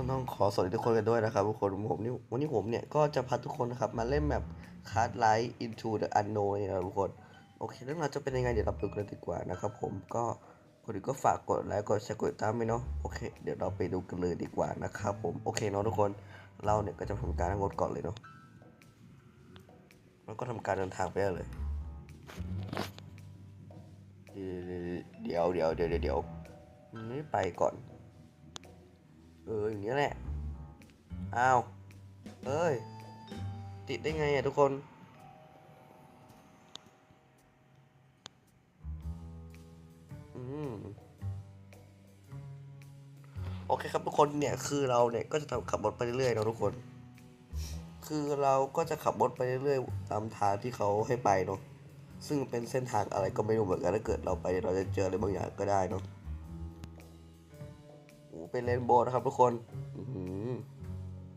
ก็ต้องขอสวัสดีทุกคนกันด้วยนะครับทุกคนผมนี่วันนี้ผมเนี่ยก็จะพาทุกคนนะครับมาเล่นแบบคาร์ดไลท์ into the unknown นี่ยนะทุกคนโอเคเรื่องราวจะเป็นยังไงเดี๋ยวเราไปดูกันดีกว่านะครับผมก็คนอื่นก็ฝากกดไลค์กดแชร์กดติดตามไปเนาะโอเคเดี๋ยวเราไปดูกันเลยดีกว่านะครับผมโอเคเนาะทุกคนเราเนี่ยก็จะทำการงดก่อนเลยเนาะแล้วก็ทำการเดินทางไปเลย เดี๋ยวเดี๋ยวเดี๋ยวเดี๋ยวเดี๋ยวไม่ไปก่อน เอออย่างนี้แหละอ้าวเอ้ย ติดได้ไงอะทุกคน อืมโอเคครับทุกคนเนี่ยคือเราเนี่ยก็จะขับรถไปเรื่อยๆเนาะทุกคน คือเราก็จะขับรถไปเรื่อยๆตามทางที่เขาให้ไปเนาะซึ่งเป็นเส้นทางอะไรก็ไม่รู้เหมือนกันถ้าเกิดเราไปเราจะเจออะไรบางอย่างก็ได้เนาะ เป็นเรนโบว์นะครับทุกคน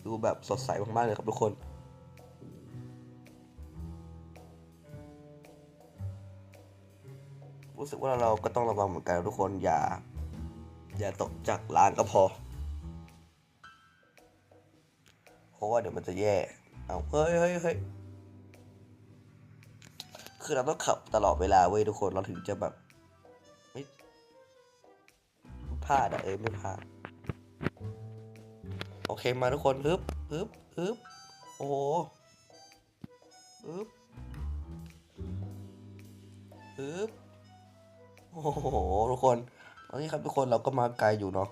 ดูแบบสดใสมากๆเลยครับทุกคน รู้สึกว่าเราก็ต้องระวังเหมือนกันทุกคน อย่า อย่าตกจากรางก็พอ เพราะว่าเดี๋ยวมันจะแย่ เอาเฮ้ยเฮ้ยเฮ้ยคือเราต้องขับตลอดเวลาเว้ยทุกคน เราถึงจะแบบไม่ ลาดอะเออไม่พลาดโอเคมาทุกคนฮึบฮึบฮึบโอ้โหฮึบฮึบโอ้โหทุกคนตอนนี้ครับทุกคนเราก็มาไกลอยู่เนาะ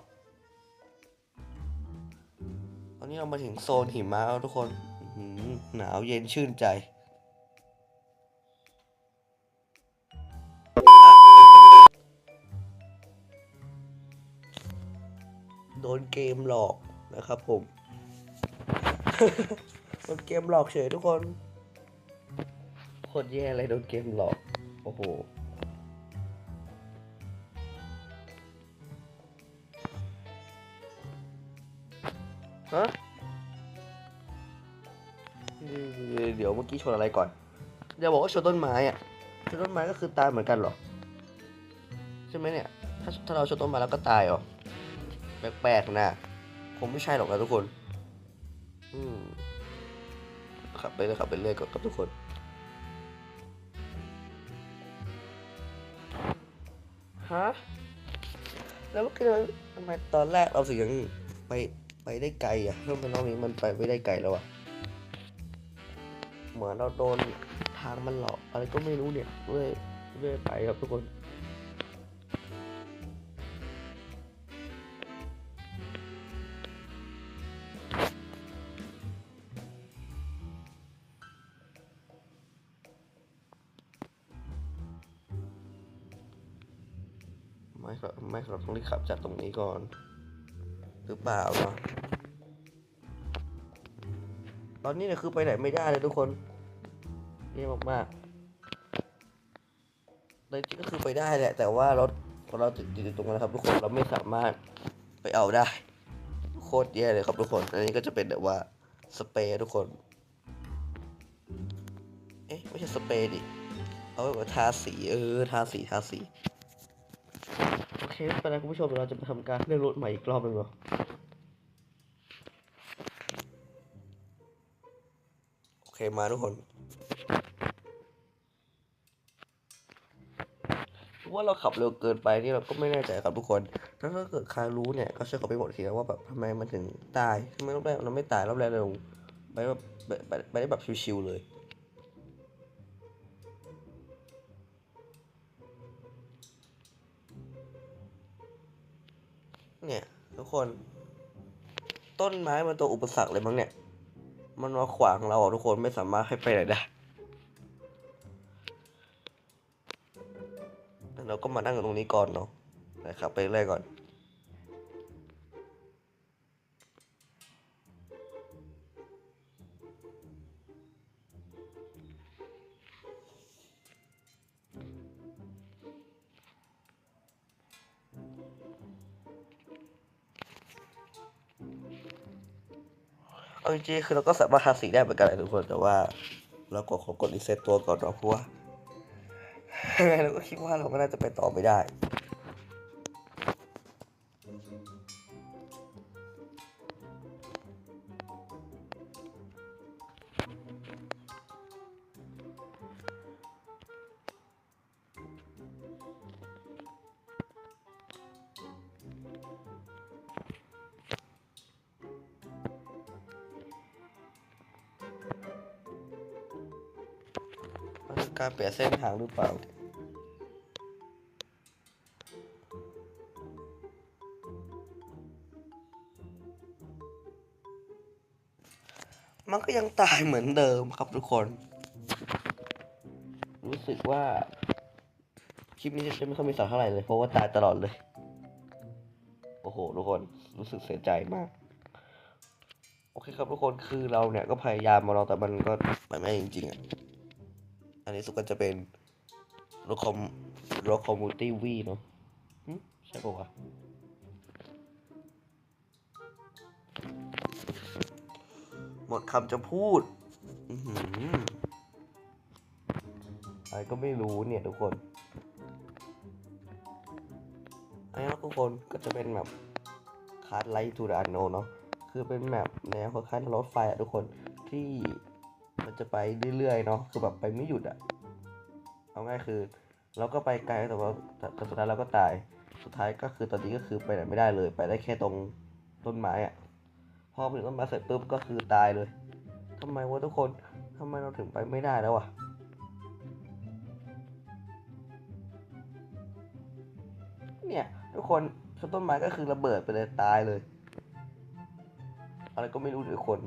ตอนนี้เรามาถึงโซนหิมะแล้วทุกคนหนาวเย็นชื่นใจ โดนเกมหลอกนะครับผม โดนเกมหลอกเฉยทุกคนโคตรแย่เลยโดนเกมหลอก โอ้โหฮะเดี๋ยวเดี๋ยวเมื่อกี้ชนอะไรก่อนอย่าบอกว่าชนต้นไม้อะชนต้นไม้ก็คือตายเหมือนกันหรอ ใช่ไหมเนี่ย ถ้าถ้าเราชนต้นไม้แล้วก็ตายเหรอ แปลกๆนะคงไม่ใช่หรอกนะทุกคน อืมขับไปเลยขับไปเรื่อยก่อนครับทุกคนฮะแล้วกี้เราทำไมตอนแรกเราถึงยังไปไปได้ไกลอะทำไมรอบนี้มันไปไม่ได้ไกลแล้วอะเหมือนเราโดนทางมันหลอกอะไรก็ไม่รู้เนี่ยเรื่อยเรื่อยไปครับทุกคน ไม่ครับไม่ครับต้องรีบขับจากตรงนี้ก่อน หรือเปล่าเนาะตอนนี้เนี่ยคือไปไหนไม่ได้เลยทุกคนเยี่มากๆแต่จริงก็คือไปได้แหละ แต่ว่ารถของเราติดอยู่ตรงนั้นครับ ทุกคนเราไม่สามารถไปเอาได้โคตรแย่เลยครับทุกคน อันนี้ก็จะเป็นแบบว่าสเปรย์ทุกคน เอ๊ะไม่ใช่สเปรย์ดิ เอาไว้ทาสีเออทาสีทาสี โอเคไปแล้วคุณผู้ชมเราจะไปทำการเลื่อนรถใหม่อีกรอบหนึ่งเหรอโอเคมาทุกคนว่าเราขับเร็วเกินไปนี่เราก็ไม่แน่ใจครับทุกคนถ้าเกิดใครรู้เนี่ยก็ช่วยเขาไปบอกทีนะว่าแบบทำไมมันถึงตายทำไมรอบแรกเราไม่ตายรอบแรกเราไปแบบไปไปได้แบบชิวๆเลย เนี่ยทุกคน ต้นไม้มันตัวอุปสรรคเลยมั้งเนี่ย มันมาขวางเราอะทุกคนไม่สามารถให้ไปไหนได้เราก็มานั่งตรงนี้ก่อนเนาะนะครับไปเรื่อยก่อน เอาจริงๆคือเราก็สามารถทาสีได้เหมือนกันแหละทุกคนแต่ว่า เราก็ขอกดรีเซ็ตตัวก่อนเนาะเพราะว่าเราก็คิดว่าเราก็น่าจะไปต่อไม่ได้ การเปลี่ยนเส้นทางหรือเปล่า มันก็ยังตายเหมือนเดิมครับทุกคน รู้สึกว่า คลิปนี้จะไม่ค่อยมีสาระเท่าไหร่เลย เพราะว่าตายตลอดเลย โอ้โห ทุกคนรู้สึกเสียใจมากโอเคครับทุกคนคือเราเนี่ยก็พยายามมาลองแต่มันก็ไปไม่ได้จริงๆอะ อันนี้สุดก็จะเป็นโรคอมโรคอมมูตี้วีเนาะใช่ปะวะหมดคำจะพูดอะไรก็ไม่รู้เนี่ยทุกคนอันนี้ทุกคนก็จะเป็นแบบคาร์ดไลท์ทูดอันโนเนาะคือเป็นแมปแนวคล้ายๆรถไฟอะทุกคนที่มันจะไปเรื่อยๆเนาะคือแบบไปไม่หยุดอะ เอาง่ายคือ เราก็ไปไกลแต่ว่าแต่สุดท้ายเราก็ตาย สุดท้ายก็คือตอนนี้ก็คือไปไหนไม่ได้เลย ไปได้แค่ตรงต้นไม้อะพอไปถึงต้นไม้เสร็จปุ๊บก็คือตายเลยทำไมวะทุกคนทำไมเราถึงไปไม่ได้แล้วอะเนี่ยทุกคนชนต้นไม้ก็คือระเบิดไปเลยตายเลย อะไรก็ไม่รู้ทุกคน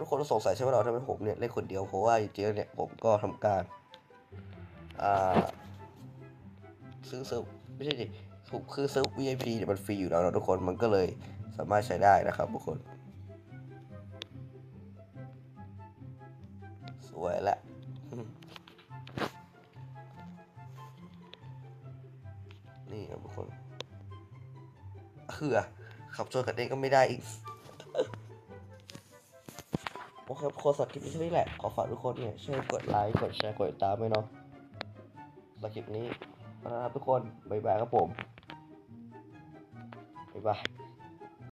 ทุกคนสงสัยใช่ไหมเราทำไมผมเนี่ยเล่นคนเดียวเพราะว่าจริงๆเนี่ยผมก็ทำการอ่าซื้อเซิร์ฟไม่ใช่ดิถูกคือเซิร์ฟ VIP เนี่ยมันฟรีอยู่แล้วนะทุกคนมันก็เลยสามารถใช้ได้นะครับทุกคน สวยละนี่ครับทุกคนเหือขับชนกันเองก็ไม่ได้อีก โอเคโคสักคลิปนี้เท่านี้แหละ ขอฝากทุกคนเนี่ยช่วยกดไลค์ กดแชร์ กดติดตามไว้เนาะสำหรับคลิปนี้นะครับทุกคน บ๊ายบายครับผม บ๊ายบาย